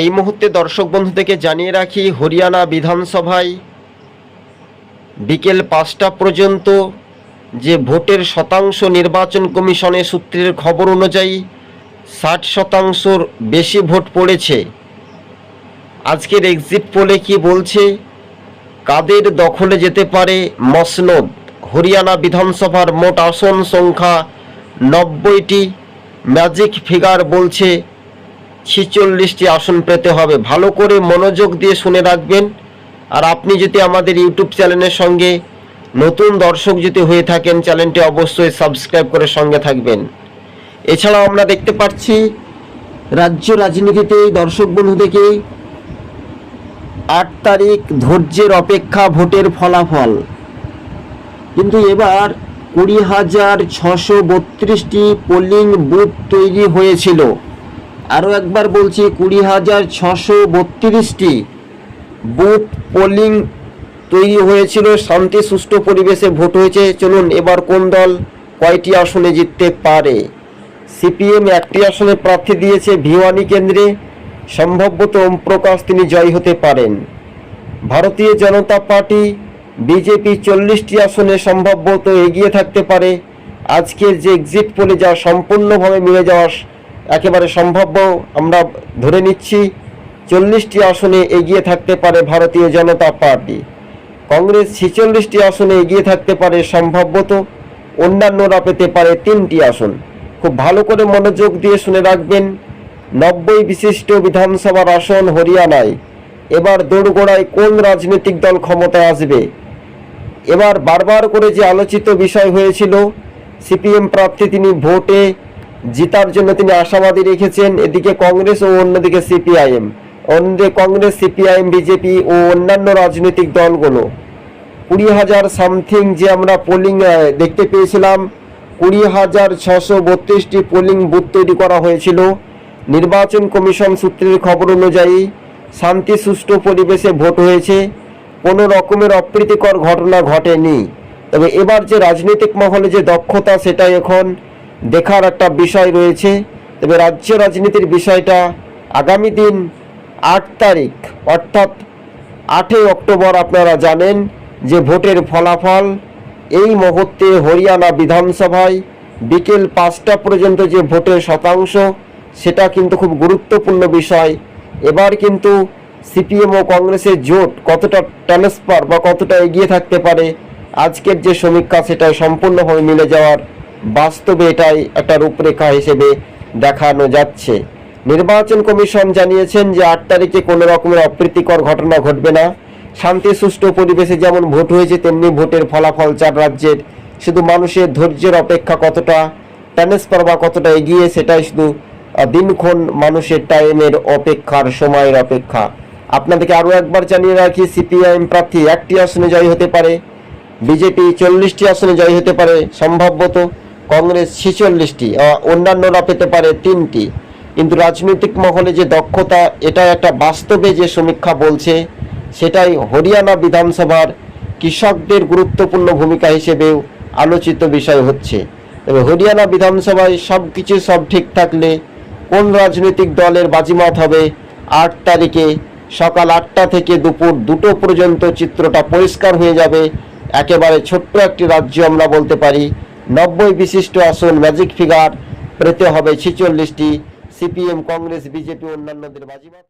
এই মুহূর্তে দর্শক বন্ধুদেরকে জানিয়ে রাখি, হরিয়ানা বিধানসভায় বিকেল পাঁচটা পর্যন্ত যে ভোটের শতাংশ নির্বাচন কমিশনের সূত্রের খবর অনুযায়ী ষাট শতাংশর বেশি ভোট পড়েছে। আজকের এক্সিট পোলে কি বলছে? কাদের দখলে যেতে পারে মসনদ? হরিয়ানা বিধানসভার মোট আসন সংখ্যা নব্বইটি। ম্যাজিক ফিগার বলছে ছিচল্লিশটি আসন পেতে হবে। ভালো করে মনোযোগ দিয়ে শুনে রাখবেন। আর আপনি যদি আমাদের ইউটিউব চ্যানেলের সঙ্গে নতুন দর্শক যদি হয়ে থাকেন, চ্যানেলটি অবশ্যই সাবস্ক্রাইব করে সঙ্গে থাকবেন। এছাড়াও আমরা দেখতে পাচ্ছি, রাজ্য রাজনীতিতে দর্শক বন্ধুদেরকে আট তারিখ ধৈর্যের অপেক্ষা ভোটের ফলাফল। কিন্তু এবার কুড়ি হাজার ছশো বত্রিশটি পোলিং বুথ তৈরি হয়েছিল। আরও একবার বলছি, কুড়ি হাজার ছশো বত্রিশটি বুথ পোলিং তৈরি হয়েছিল, শান্তি, সুষ্ঠু পরিবেশে ভোট হয়েছে। চলুন এবার কোন দল কয়টি আসনে জিততে পারে? সিপিএম একটি আসনে প্রার্থী দিয়েছে ভিওয়ানি কেন্দ্রে। সম্ভবত ওম প্রকাশ তিনি জয় হতে পারেন। ভারতীয় জনতা পার্টি, বিজেপি চল্লিশটি আসনে সম্ভবত এগিয়ে থাকতে পারে। আজকের যে এক্সিট পোলে যা সম্পূর্ণভাবে মিলে যাওয়া স- একেবারে সম্ভাব্য। আমরা ধরে নিচ্ছি চল্লিশটি আসনে এগিয়ে থাকতে পারে ভারতীয় জনতা পার্টি। কংগ্রেস ছেচল্লিশটি আসনে এগিয়ে থাকতে পারে সম্ভবত অন্যান্যরা পেতে পারে তিনটি আসন। খুব ভালো করে মনোযোগ দিয়ে শুনে রাখবেন, নব্বই বিশিষ্ট বিধানসভার আসন হরিয়ানায়। এবার দোরগোড়ায় কোন রাজনৈতিক দল ক্ষমতায় আসবে? এবার বারবার করে যে আলোচিত বিষয় হয়েছিল, সিপিএম প্রার্থী তিনি ভোটে জিতার জন্য তিনি আশাবাদী রেখেছেন। এদিকে কংগ্রেস ও অন্যদিকে সিপিআইএম। অন্যদিকে কংগ্রেস, সিপিআইএম, বিজেপি ও অন্যান্য রাজনৈতিক দলগুলো। কুড়ি হাজার সামথিং যে আমরা পোলিং দেখতে পেয়েছিলাম, কুড়ি হাজার ছশো বত্রিশটি পোলিং বুথ তৈরি করা হয়েছিল। নির্বাচন কমিশন সূত্রের খবর অনুযায়ী শান্তি সুষ্ঠু পরিবেশে ভোট হয়েছে। কোনো রকমের অপ্রীতিকর ঘটনা ঘটেনি। তবে এবার যে রাজনৈতিক মহলে যে দক্ষতা, সেটাই এখন দেখার একটা বিষয় রয়েছে। তবে রাজ্য রাজনীতির বিষয়টা আগামী দিন আট তারিখ, অর্থাৎ আটই অক্টোবর আপনারা জানেন যে ভোটের ফলাফল এই মুহূর্তে হরিয়ানা বিধানসভায় বিকেল পাঁচটা পর্যন্ত যে ভোটের শতাংশ, সেটা কিন্তু খুব গুরুত্বপূর্ণ বিষয়। এবার কিন্তু সিপিএম ও কংগ্রেসের জোট কতটা ট্রান্সফার বা কতটা এগিয়ে থাকতে পারে, আজকের যে সমীক্ষা সেটা সম্পূর্ণভাবে মিলে যাওয়ার বাস্তবে এটাই একটা রূপরেখা হিসেবে দেখানো যাচ্ছে। নির্বাচন কমিশন জানিয়েছেন যে আট তারিখে কোনো রকমের অপ্রীতিকর ঘটনা ঘটবে না। শান্তি, সুষ্ঠু পরিবেশে যেমন ভোট হয়েছে, তেমনি ভোটের ফলাফল চার রাজ্যের শুধু মানুষের ধৈর্যের অপেক্ষা কতটা ট্রান্সফার বা কতটা এগিয়ে, সেটাই শুধু দিনক্ষণ মানুষের টাইমের অপেক্ষার সময়ের অপেক্ষা। আপনাদেরকে আরও একবার জানিয়ে রাখি, সিপিআইএম প্রার্থী একটি আসনে জয় হতে পারে, বিজেপি চল্লিশটি আসনে জয় হতে পারে, সম্ভবত কংগ্রেস ছেচল্লিশটি অন্যান্যরা পেতে পারে তিনটি। কিন্তু রাজনৈতিক মহলে যে দক্ষতা এটা একটা বাস্তবে যে সমীক্ষা বলছে, সেটাই হরিয়ানা বিধানসভার কৃষকদের গুরুত্বপূর্ণ ভূমিকা হিসেবেও আলোচিত বিষয় হচ্ছে। তবে হরিয়ানা বিধানসভায় সব কিছু সব ঠিক থাকলে কোন রাজনৈতিক দলের বাজিমাত হবে? আট তারিখে সকাল আটটা থেকে দুপুর দুটো পর্যন্ত চিত্রটা পরিষ্কার হয়ে যাবে। একেবারে ছোট্ট একটি রাজ্য আমরা বলতে পারি নব্বই বিশিষ্ট আসন ম্যাজিক ফিগার পেতে হবে ছেচল্লিশটি সিপিএম কংগ্রেস বিজেপি অন্যান্যদের বাজিমাত।